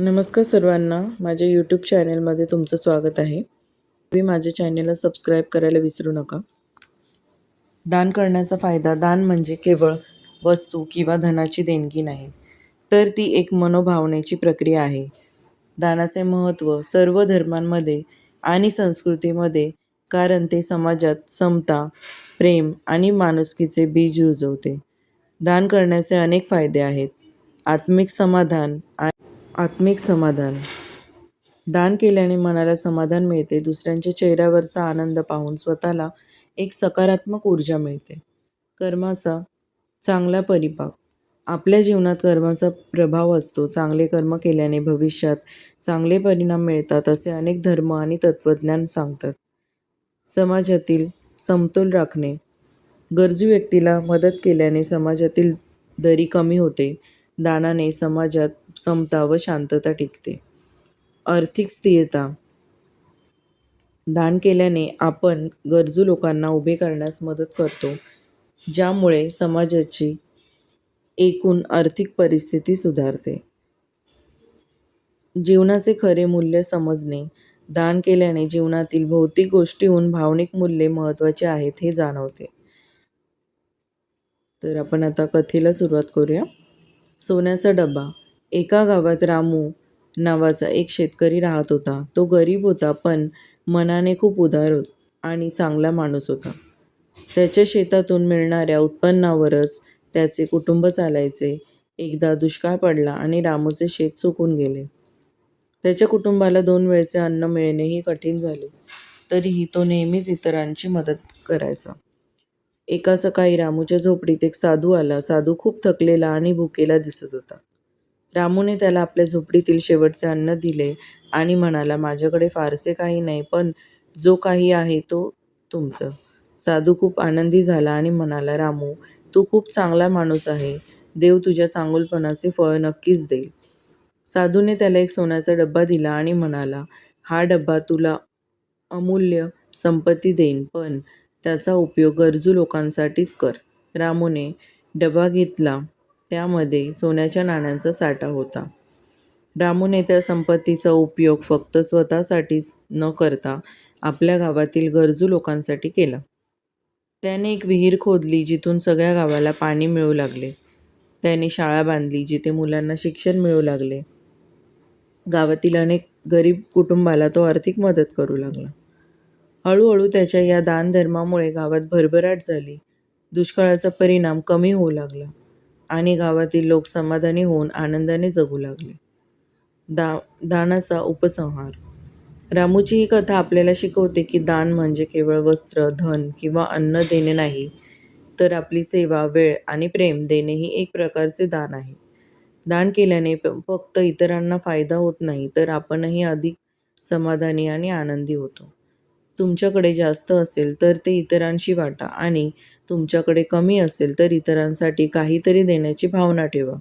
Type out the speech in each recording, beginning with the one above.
नमस्कार सर्वांना. माझ्या यूट्यूब चॅनेलमध्ये तुमचं स्वागत आहे. तुम्ही माझ्या चॅनेलला सबस्क्राईब करायला विसरू नका. दान करण्याचा फायदा दान म्हणजे केवळ वस्तू किंवा धनाची देणगी नाही तर ती एक मनोभावनेची प्रक्रिया आहे. दानाचे महत्त्व सर्व धर्मांमध्ये आणि संस्कृतीमध्ये कारण ते समाजात समता प्रेम आणि माणुसकीचे बीज रुजवते. दान करण्याचे अनेक फायदे आहेत. आत्मिक समाधान आणि आत्मिक समाधान. दान केल्याने मनाला समाधान मिळते. दुसऱ्यांच्या चेहऱ्यावरचा आनंद पाहून स्वतःला एक सकारात्मक ऊर्जा मिळते. कर्माचा चांगला परिपाक. आपल्या जीवनात कर्माचा प्रभाव असतो. चांगले कर्म केल्याने भविष्यात चांगले परिणाम मिळतात असे अनेक धर्म आणि तत्त्वज्ञान सांगतात. समाजातील समतोल राखणे. गरजू व्यक्तीला मदत केल्याने समाजातील दरी कमी होते. दानाने समाजात समता व शांतता टिकते. आर्थिक स्थिरता. दान केल्याने आपण गरजू लोकांना उभे करण्यास मदत करतो ज्यामुळे समाजाची एकूण आर्थिक परिस्थिती सुधारते. जीवनाचे खरे मूल्य समजणे दान केल्याने जीवनातील भौतिक गोष्टीहून भावनिक मूल्ये महत्त्वाचे आहेत हे जाणवते. तर आपण आता कथेला सुरुवात करूया. सोन्याचा डबा एका गावात रामू नावाचा एक शेतकरी राहत होता. तो गरीब होता पण मनाने खूप उदार होत आणि चांगला माणूस होता. त्याच्या शेतातून मिळणाऱ्या उत्पन्नावरच त्याचे कुटुंब चालायचे. एकदा दुष्काळ पडला आणि रामूचे शेत सुकून गेले. त्याच्या कुटुंबाला दोन वेळचे अन्न मिळणेही कठीण झाले. तरीही तो नेहमीच इतरांची मदत करायचा. एका सकाळी रामूच्या झोपडीत एक साधू आला. साधू खूप थकलेला आणि भुकेला दिसत होता. रामूने त्याला आपल्या झोपडीतील शेवटचे अन्न दिले आणि म्हणाला माझ्याकडे फारसे काही नाही पण जो काही आहे तो तुमचं. साधू खूप आनंदी झाला आणि म्हणाला रामू तू खूप चांगला माणूस आहे. देव तुझ्या चांगुलपणाचे फळ नक्कीच देईल. साधूने त्याला एक सोन्याचा डब्बा दिला आणि म्हणाला हा डब्बा तुला अमूल्य संपत्ती देईन पण त्याचा उपयोग गरजू लोकांसाठीच कर. रामूने डबा घेतला त्यामध्ये सोन्याच्या नाण्यांचा साठा होता. रामूने त्या संपत्तीचा उपयोग फक्त स्वतःसाठीच न करता आपल्या गावातील गरजू लोकांसाठी केला. त्याने एक विहीर खोदली जिथून सगळ्या गावाला पाणी मिळू लागले. त्याने शाळा बांधली जिथे मुलांना शिक्षण मिळू लागले. गावातील अनेक गरीब कुटुंबाला तो आर्थिक मदत करू लागला. हळूहळू त्याच्या या दानधर्मामुळे गावात भरभराट झाली. दुष्काळाचा परिणाम कमी होऊ लागला. आणि गावातील लोक समाधानी होऊन आनंदाने जगू लागले. दा दानाचा उपसंहार. रामूची ही कथा आपल्याला शिकवते की दान म्हणजे केवळ वस्त्र धन किंवा अन्न देणे नाही तर आपली सेवा वेळ आणि प्रेम देणे ही एक प्रकारचे दान आहे. दान केल्याने फक्त इतरांना फायदा होत नाही तर आपणही अधिक समाधानी आणि आनंदी होतो. तुमच्याकडे जास्त असेल तर ते इतरांशी वाटा आणि तुमच्याकडे कमी असेल तर इतरांसाठी काहीतरी देण्याची भावना ठेवा.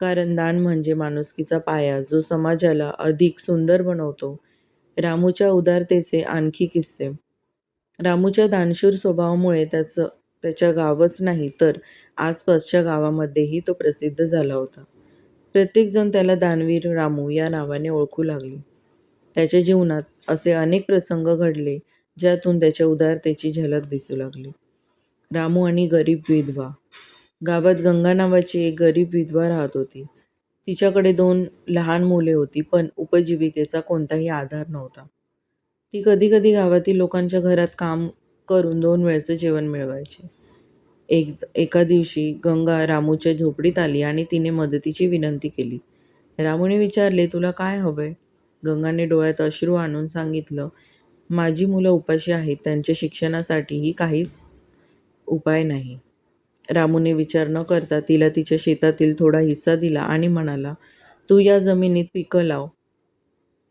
कारण दान म्हणजे माणुसकीचा पाया जो समाजाला अधिक सुंदर बनवतो. रामूच्या उदारतेचे आणखी किस्से. रामूच्या दानशूर स्वभावामुळे त्याचं त्याच्या गावच नाही तर आसपासच्या गावामध्येही तो प्रसिद्ध झाला होता. प्रत्येकजण त्याला दानवीर रामू या नावाने ओळखू लागले. त्याच्या जीवनात असे अनेक प्रसंग घडले ज्यातून त्याच्या उदारतेची झलक दिसू लागली. रामू आणि गरीब विधवा. गावात गंगा नावाची एक गरीब विधवा राहत होती. तिच्याकडे दोन लहान मुले होती पण उपजीविकेचा कोणताही आधार नव्हता. ती कधी कधी गावातील लोकांच्या घरात काम करून दोन वेळचं जेवण मिळवायचे. एक एका दिवशी गंगा रामूच्या झोपडीत आली आणि तिने मदतीची विनंती केली. रामूने विचारले तुला काय हवंय? गंगाने डोळ्यात अश्रू आणून सांगितलं माझी मुलं उपाशी आहेत त्यांच्या शिक्षणासाठीही काहीच उपाय नाही. रामूने विचार न करता तिला तिच्या शेतातील थोडा हिस्सा दिला आणि म्हणाला तू या जमिनीत पिकं लाव.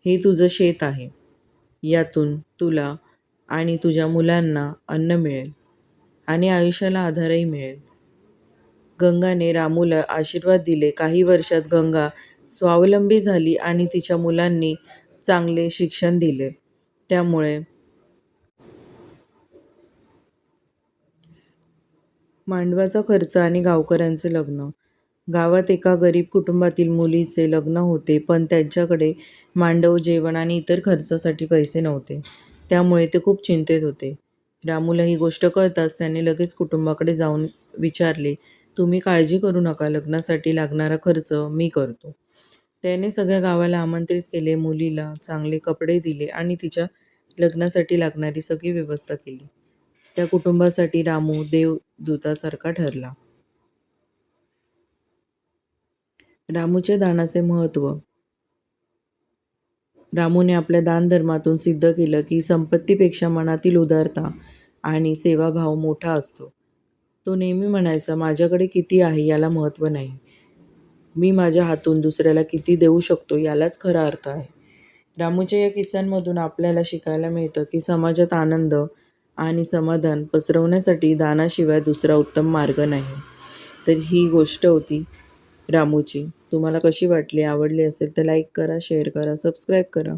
हे तुझं शेत आहे. यातून तुला आणि तुझ्या मुलांना अन्न मिळेल आणि आयुष्याला आधारही मिळेल. गंगाने रामूला आशीर्वाद दिले. काही वर्षात गंगा स्वावलंबी झाली आणि तिच्या मुलांनी चांगले शिक्षण दिले. त्यामुळे मांडवाचा खर्च आणि गावकऱ्यांचे लग्न. गावात एका गरीब कुटुंबातील मुलीचे लग्न होते पण त्यांच्याकडे मांडव जेवण आणि इतर खर्चासाठी पैसे नव्हते. त्यामुळे ते खूप चिंतेत होते. रामूला ही गोष्ट कळताच त्याने लगेच कुटुंबाकडे जाऊन विचारले तुम्ही काळजी करू नका लग्नासाठी लागणारा खर्च मी करतो. त्याने सगळ्या गावाला आमंत्रित केले मुलीला चांगले कपडे दिले आणि तिच्या लग्नासाठी लागणारी सगळी व्यवस्था केली. त्या कुटुंबासाठी रामू देवदूतासारखा ठरला. रामूच्या दानाचे महत्त्व. रामूने आपल्या दानधर्मातून सिद्ध केलं की संपत्तीपेक्षा मनातील उदारता आणि सेवाभाव मोठा असतो. तो नेहमी म्हणायचा माझ्याकडे किती आहे याला महत्त्व नाही. मी माझ्या हातून दुसऱ्याला किती देऊ शकतो यालाच खरा अर्थ आहे. रामूच्या या किस्स्यांमधून आपल्याला शिकायला मिळतं की समाजात आनंद आणि समाधान पसरवण्यासाठी दानाशिवाय दुसरा उत्तम मार्ग नाही. तर ही गोष्ट होती रामूची. तुम्हाला कशी वाटली आवडली असेल तर लाईक करा शेअर करा सबस्क्राईब करा.